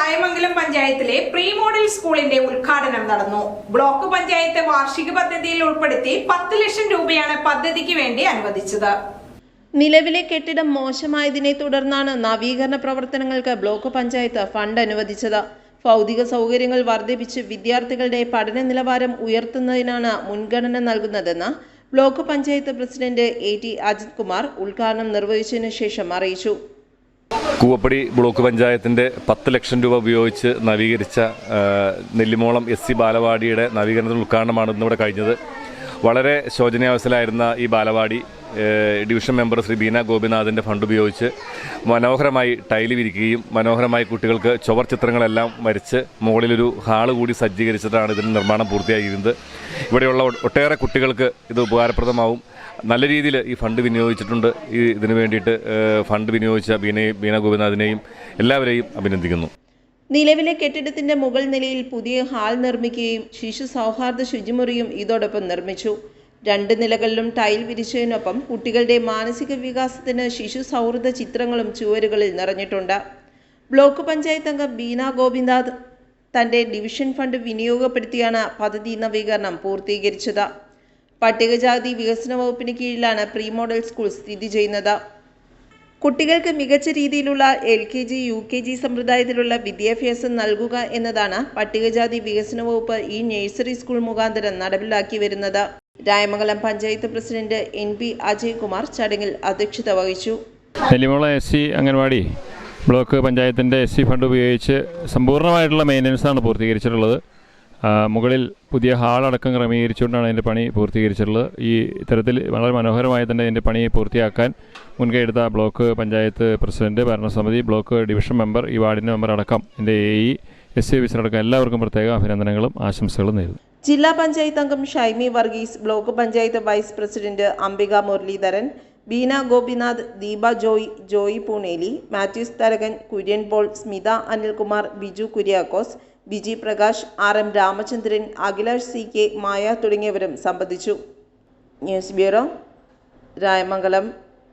രായമംഗലം പഞ്ചായത്തിലെ pre model സ്കൂളിന്റെ ഉദ്ഘാടനം നടന്നു. ബ്ലോക്ക് പഞ്ചായത്ത് വാർഷിക പദ്ധതിയിൽ ഉൾപ്പെടുത്തി പത്ത് ലക്ഷം രൂപയാണ് പദ്ധതിക്ക് വേണ്ടി അനുവദിച്ചത്. നിലവിലെ കെട്ടിടം മോശമായതിനെ തുടർന്നാണ് നവീകരണ പ്രവർത്തനങ്ങൾക്ക് ബ്ലോക്ക് പഞ്ചായത്ത് ഫണ്ട് അനുവദിച്ചത്. ഭൗതിക സൗകര്യങ്ങൾ വർദ്ധിപ്പിച്ച് വിദ്യാർത്ഥികളുടെ പഠന നിലവാരം ഉയർത്തുന്നതിനാണ് മുൻഗണന നൽകുന്നതെന്ന് block panchayat president A T Ajith Kumar ഉദ്ഘാടനം നിർവഹിച്ചതിനു ശേഷം അറിയിച്ചു. കൂവപ്പടി ബ്ലോക്ക് പഞ്ചായത്തിന്റെ പത്ത് ലക്ഷം രൂപ ഉപയോഗിച്ച് നവീകരിച്ച നെല്ലിമോളം എസ് സി ബാലവാടിയുടെ നവീകരണത്തിന് ഉദ്ഘാടനമാണ് ഇന്നിവിടെ കഴിഞ്ഞത്. വളരെ ശോചനീയാവസ്ഥയിലായിരുന്ന ഈ ബാലവാടി ഡിവിഷൻ മെമ്പർ ശ്രീ ബീന ഗോപിനാഥിന്റെ ഫണ്ട് ഉപയോഗിച്ച് മനോഹരമായി ടൈൽ വിരിക്കുകയും മനോഹരമായി കുട്ടികൾക്ക് ചുവർ ചിത്രങ്ങളെല്ലാം വരച്ച് മുകളിലൊരു ഹാൾ കൂടി സജ്ജീകരിച്ചിട്ടാണ് ഇതിന്റെ നിർമ്മാണം പൂർത്തിയാക്കിയിരുന്നത് ഇവിടെയുള്ള ഒട്ടേറെ കുട്ടികൾക്ക് ഇത് ഉപകാരപ്രദമാവും. നല്ല രീതിയിൽ ഈ ഫണ്ട് വിനിയോഗിച്ചിട്ടുണ്ട്. ഈ ഇതിനു വേണ്ടിയിട്ട് ഫണ്ട് വിനിയോഗിച്ച ബീനയും ബീന ഗോപിനാഥിനെയും എല്ലാവരെയും അഭിനന്ദിക്കുന്നു. നിലവിലെ കെട്ടിടത്തിന്റെ മുകൾ നിലയിൽ പുതിയ ഹാൾ നിർമ്മിക്കുകയും ശിശു സൗഹാർദ്ദ ശുചിമുറിയും ഇതോടൊപ്പം നിർമ്മിച്ചു. രണ്ട് നിലകളിലും ടൈൽ വിരിച്ചതിനൊപ്പം കുട്ടികളുടെ മാനസിക വികാസത്തിന് ശിശു സൗഹൃദ ചിത്രങ്ങളും ചുവരുകളിൽ നിറഞ്ഞിട്ടുണ്ട്. ബ്ലോക്ക് പഞ്ചായത്ത് അംഗം ബീന ഗോപിനാഥ് തന്റെ ഡിവിഷൻ ഫണ്ട് വിനിയോഗപ്പെടുത്തിയാണ് പദ്ധതി നവീകരണം പൂർത്തീകരിച്ചത്. പട്ടികജാതി വികസന വകുപ്പിന് കീഴിലാണ് പ്രീ മോഡൽ സ്കൂൾ സ്ഥിതി ചെയ്യുന്നത്. കുട്ടികൾക്ക് മികച്ച രീതിയിലുള്ള L K G U K G സമ്പ്രദായത്തിലുള്ള വിദ്യാഭ്യാസം നൽകുക എന്നതാണ് പട്ടികജാതി വികസന വകുപ്പ് ഈ നഴ്സറി സ്കൂൾ മുഖാന്തരം നടപ്പിലാക്കി വരുന്നത്. Rayamangalam panchayat president N P Ajaykumar ചടങ്ങിൽ അധ്യക്ഷത വഹിച്ചു. Nellimula S C anganwadi block പഞ്ചായത്തിന്റെ എസ് സി ഫണ്ട് ഉപയോഗിച്ച് സമ്പൂർണമായിട്ടുള്ള മെയിന്റനൻസാണ് പൂർത്തീകരിച്ചിട്ടുള്ളത്. മുകളിൽ പുതിയ ഹാളടക്കം ക്രമീകരിച്ചുകൊണ്ടാണ് അതിന്റെ പണി പൂർത്തീകരിച്ചിട്ടുള്ളത്. ഈ ഇത്തരത്തിൽ വളരെ മനോഹരമായി തന്നെ ഇതിന്റെ പണി പൂർത്തിയാക്കാൻ മുൻകൈ എടുത്ത ബ്ലോക്ക് പഞ്ചായത്ത് പ്രസിഡന്റ് ഭരണസമിതി ബ്ലോക്ക് ഡിവിഷൻ മെമ്പർ ഈ വാർഡിന്റെ മെമ്പർ അടക്കം എന്റെ എ ഇ എസ് സി ഓഫീസറടക്കം എല്ലാവർക്കും പ്രത്യേക അഭിനന്ദനങ്ങളും ആശംസകളും നേരുന്നു. ജില്ലാ പഞ്ചായത്ത് അംഗം Shaimy Varghese block panchayat vice president Ambika Muraleedharan Beena Gopinath Deepa Joy Joy Puneli Mathews Tharakan Kurian Paul Smitha Anilkumar Biju Kuriakose Biji Prakash R M Ramachandran Akhilash C K Maya തുടങ്ങിയവരും സംബന്ധിച്ചു. News bureau Rayamangalam.